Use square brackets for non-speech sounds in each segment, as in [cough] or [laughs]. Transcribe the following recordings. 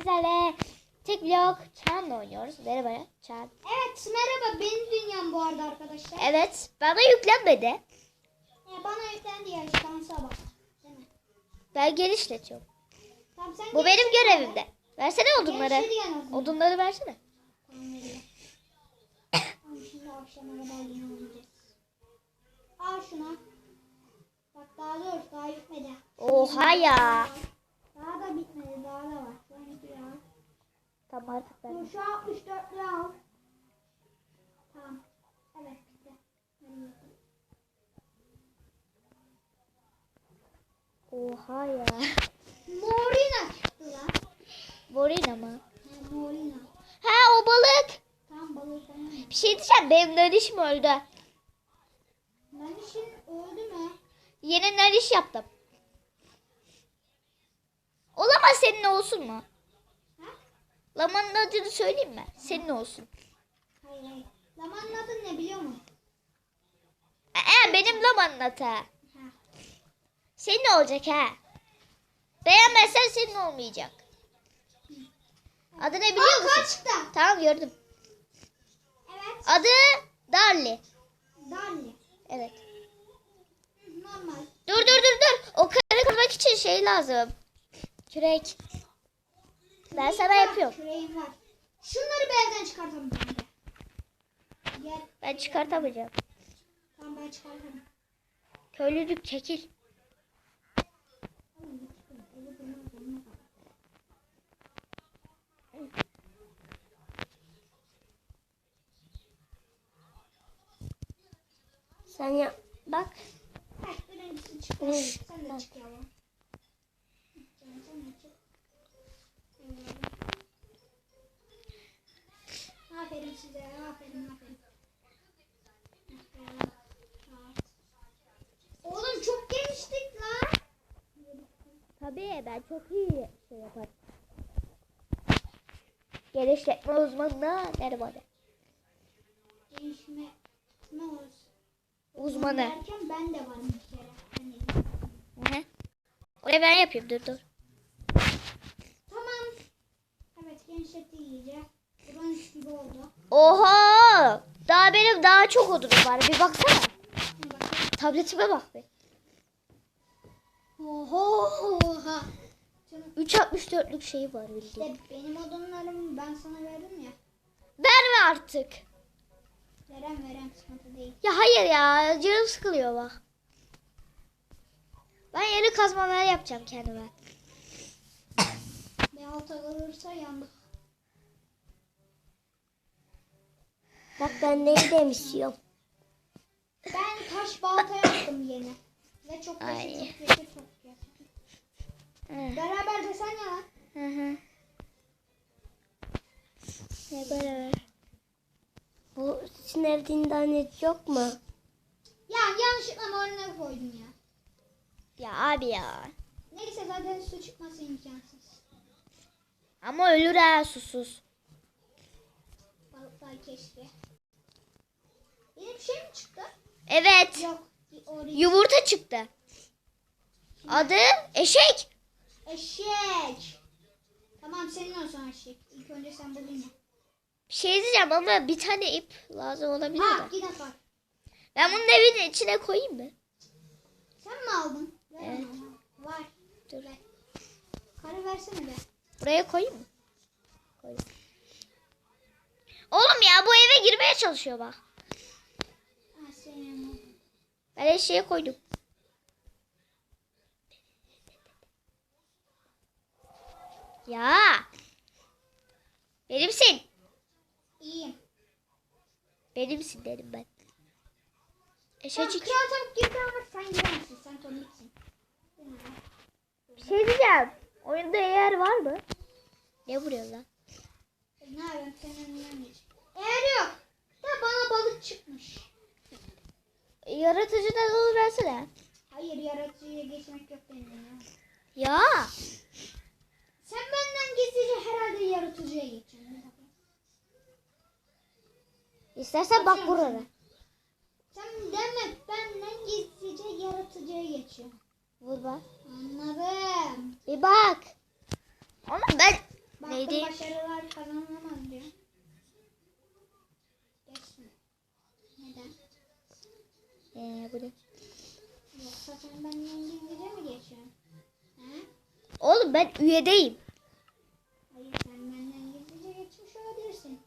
sizlerle tek blok Çağan'la oynuyoruz. Merhaba Çağan. Evet merhaba benim dünyam bu arada arkadaşlar. Evet bana yüklenmedi. Ee, bana yüklendi ya şansa bak. Ben genişletiyorum. Tamam sen Bu benim görevimde. Versene odunları. Odunları versene. Tamam şimdi akşama kadar yine. Al şuna. Bak daha dur daha bitmedi. Oha ya. Daha da bitmedi daha da var. Şöyle bir al. Dur şu 64'lü al. Tamam. Evet bitti. Oha ya. Morina çıktı lan. Borina mı? Ha, Morina. Ha o balık. Balığı tamam. Bir şey diyeceğim benim narişim öldü. Ben işin öldü mü? Yeni nariş yaptım. Olamaz senin olsun mu? Lamanın adını söyleyeyim mi? Senin olsun. Hayır hayır. Lamanın adı ne biliyor musun? Ee, benim lamanın adı. Ha. Senin olacak ha. Beğenmezsen senin olmayacak. Adı ne biliyor Aa musun? kar çıktı. Tamam gördüm. Evet. Adı Darli. Darli. Evet. Normal. Dur dur dur dur. O karı kırmak için şey lazım. Kürek. Ben sana yapıyorum. Küreğim var. Şunları bir bence. Gel. Ben çıkartamayacağım. Tamam ben çıkartalım. Köylülük çekil. Sen ya bak. Çıktı. Sen de çık size. Aferin aferin. Oğlum çok geliştik lan. Tabii ben çok iyi şey yaparım. Geliştirme uzmanına derim hadi. Gelişme ne olsun? Uzmanı. Derken ben de varım bir kere. Hani. Oraya ben yapayım dur dur. Tamam. Evet genişletti iyice. Bronz gibi oldu. Oha! Daha benim daha çok odunum var. Bir baksana. Tabletime bak. Oho. Oha. Canım, 3.64'lük şeyi var bildiğin. İşte benim odunlarımı ben sana verdim ya. Verme artık. Verem verem sıkıntı değil. Ya hayır ya. Canım sıkılıyor bak. Ben yeni kazmalar yapacağım kendime. Bir alta kalırsa yandık. Bak ben neyi demişiyorum. Ben taş balta yaptım yeni. Ve çok Ay. yaşa çok yaşa. Beraber desen ya. Hı hı. Ne beraber? Bu sizin evde internet yok mu? Ya yanlışlıkla moruna koydum ya. Ya abi ya. Neyse zaten su çıkması imkansız. Ama ölür ha susuz. Balıklar keşke. Yeni bir şey mi çıktı? Evet. Yok. Oraya. Yumurta çıktı. Adı eşek. Eşek. Tamam senin olsun eşek. İlk önce sen bulayım. Bir şey diyeceğim ama bir tane ip lazım olabilir Ha de. yine var. Ben bunun evin içine koyayım mı? Sen mi aldın? Ver Evet. bana. Var. Dur. Karı versene be. Buraya koyayım mı? Koydum. Oğlum ya bu eve girmeye çalışıyor bak. Ben eşeğe koydum. Ya. Benimsin. İyiyim. Benimsin dedim ben. Eşecik. kral tavuk gibi ama sen giremezsin. Sen toniksin. Bir şey diyeceğim. Oyunda eğer var mı? Ne vuruyor lan? Ne yapayım senin önünden geç. Eğer yok. Da bana balık çıkmış. Yaratıcıdan olur versene. Hayır yaratıcıya geçmek yok benim. ya. Ya. Sen benden gizlice herhalde yaratıcıya geçiyorsun. İstersen bak burada. Sen demek benden gizlice yaratıcıya geçiyorsun. Vur bak. Anladım. Bir bak. Ama ben Baktım Neydi? başarılar kazanılamaz diyor. Ee, bu ne? Yoksa sen benimle İngilizce mi geçiyorsun? He? Oğlum ben üyedeyim. Hayır sen benimle İngilizce geçmiş olabilirsin.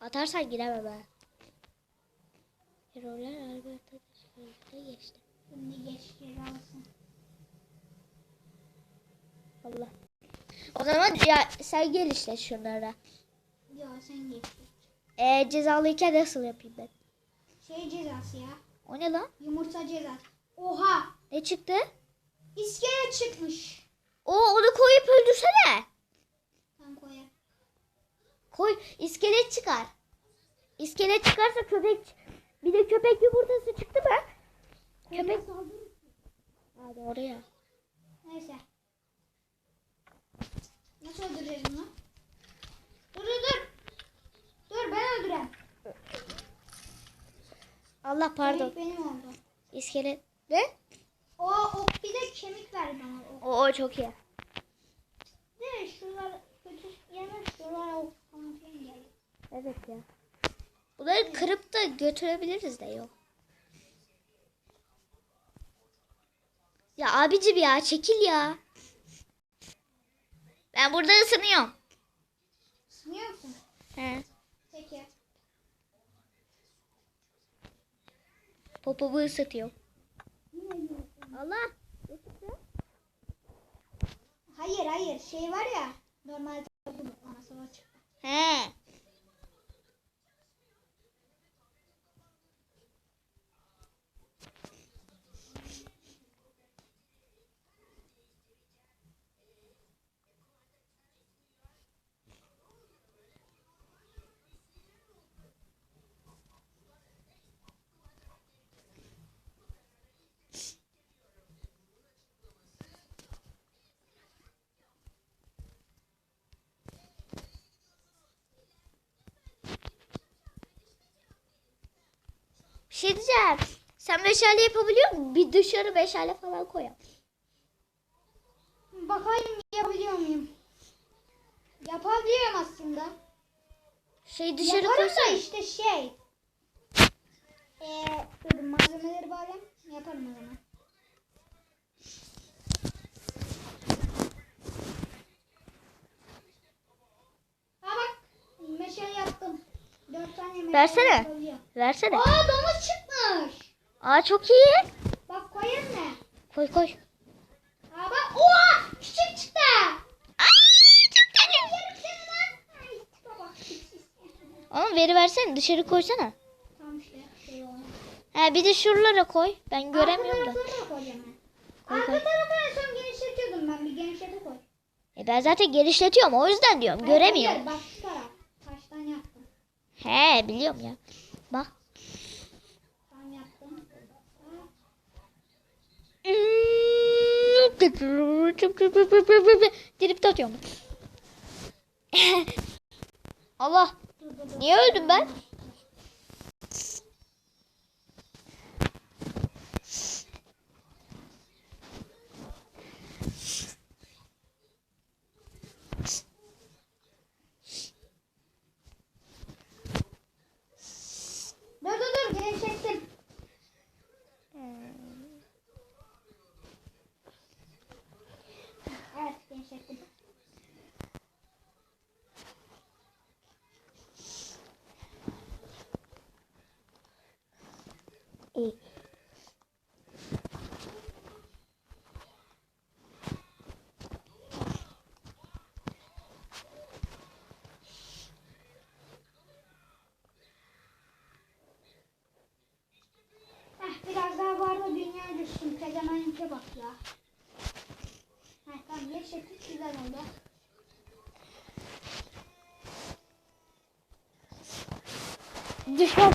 Atarsan giremem ben. Heroller Albert'a çıkarıda geçti. Şimdi geç cezalısın. Allah. O zaman ya sen gel işte şunlara. Yo sen geç. Ee, cezalıyken nasıl yapayım ben? Şey cezası ya. O ne lan? Yumurta cezası. Oha! Ne çıktı? İskele çıkmış. O onu koyup öldürsene. Tam koyar. Koy iskelet çıkar. İskelet çıkarsa köpek bir de köpek yumurtası çıktı mı? Köpek Hadi oraya. Neyse. Nasıl öldüreceğiz bunu? Dur dur dur. Dur ben öldürem. Allah pardon. Kemik benim oldu. İskelet. Ne? O ok bir de kemik ver bana. O, o çok iyi. Ne şuralar kötü falan filan geldi. Evet ya. Bunları kırıp da götürebiliriz de yok. Ya abicim ya çekil ya. Ben burada ısınıyorum. Sınıyor musun? He. Popomu ısıtıyorum. Allah. Hayır hayır şey var ya. Normalde bu anası o çıktı. He. Şey diyeceğim. Sen meşale yapabiliyor musun? Bir dışarı meşale falan koy. Bakayım yapabiliyor muyum? Yapabiliyorum aslında. Şey dışarı Yaparım da koysana. işte şey. Eee dur malzemeleri bağlayayım. Yaparım o zaman. Ha bak. Meşale yaptım. Dört tane meşale Versene. Versene. Aa çıkmış. Aa çok iyi. Bak koyayım mı? Koy koy. Aa bak. Oha! Çiçek çıktı. Ay çok tatlı. Yarım seni lan. Ay tipsiz. Oğlum veri versene dışarı koysana. Tamam işte. Şey. He bir de şuralara koy. Ben göremiyorum Arka da. Koy, Arka koy. en son genişletiyordum ben. Bir genişlete koy. E ben zaten genişletiyorum o yüzden diyorum. Hayır, Göremiyorum. hayır, Bak şu taraf. Taştan yaptım. He biliyorum ya. Bak. Tam yaptım. Dirip atıyorum. [laughs] Allah. Niye öldüm ben? Dur dur dur genişlettim. Evet genişlettim. İyi. Heh, biraz daha var da dünya düşsün. Pezevenke bak ya. Heh, tamam genişlettik güzel oldu. Düşman.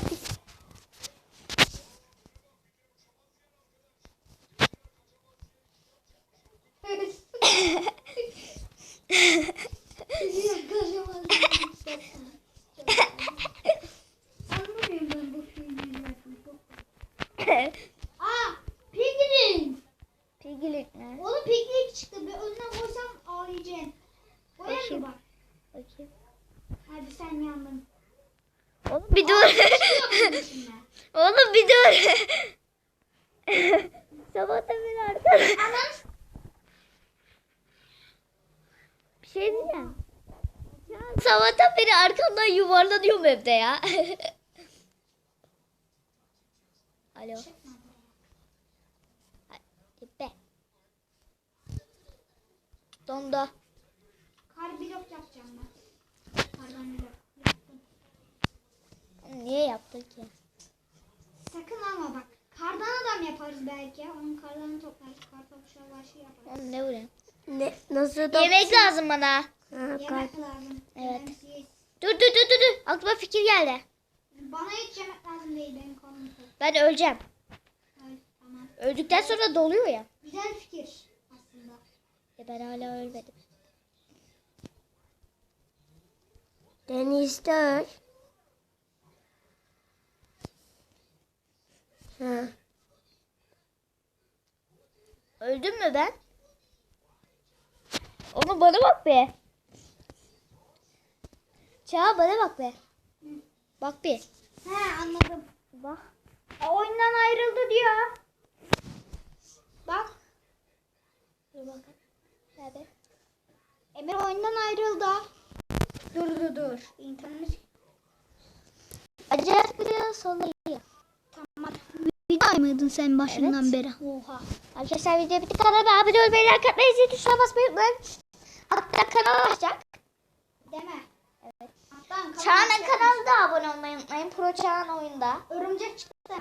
Anlamıyorum ben bu filmleri. Aa, Pigrin. Piglet ne? Oğlum Piglet çıktı. Bir önüne koysam ağlayacaksın. Koyar mı Bakayım. bak? Bakayım. Hadi sen yandın. Oğlum bir dur. [laughs] Şimdi. Oğlum bir dur. [laughs] Sabahtan beri arkadaş. Bir şey diyeceğim. Sabahtan beri arkamdan yuvarlanıyorum evde ya. [laughs] Alo. Be. Donda. Kar blok yapacağım ben. Kardan blok. Niye yaptın ki? Sakın ama bak. Kardan adam yaparız belki. Onun kardanı toplarız. Kartopuşa başı yaparız. Oğlum ne vuruyorsun? Ne, nasıl da... Yemek lazım bana. Ha, kar- Yemek lazım. Evet. Dur dur dur dur. dur. Aklıma fikir geldi. Bana hiç yemek lazım değil. Benim tok. Ben öleceğim. Evet, tamam. Öldükten sonra doluyor ya. Güzel fikir aslında. E ben hala ölmedim. Denizde öl. Öldüm mü ben? Oğlum bana bak be. Çağ bana bak be. Bak bir. He anladım. Bak. E, oyundan ayrıldı diyor. Bak. Dur bakalım. Nerede? Emir oyundan ayrıldı. Dur dur dur. İnternet. Acayip bir sonları. Mıydın sen başından Evet. beri? Oha. Arkadaşlar video bitti. Kanalıma abone olmayı, like atmayı, zil tuşuna basmayı unutmayın. Hatta kanal açacak. Deme. Evet. Hatta Çağan'ın kanalına da abone olmayı unutmayın. Pro Çağan oyunda. Örümcek çıktı.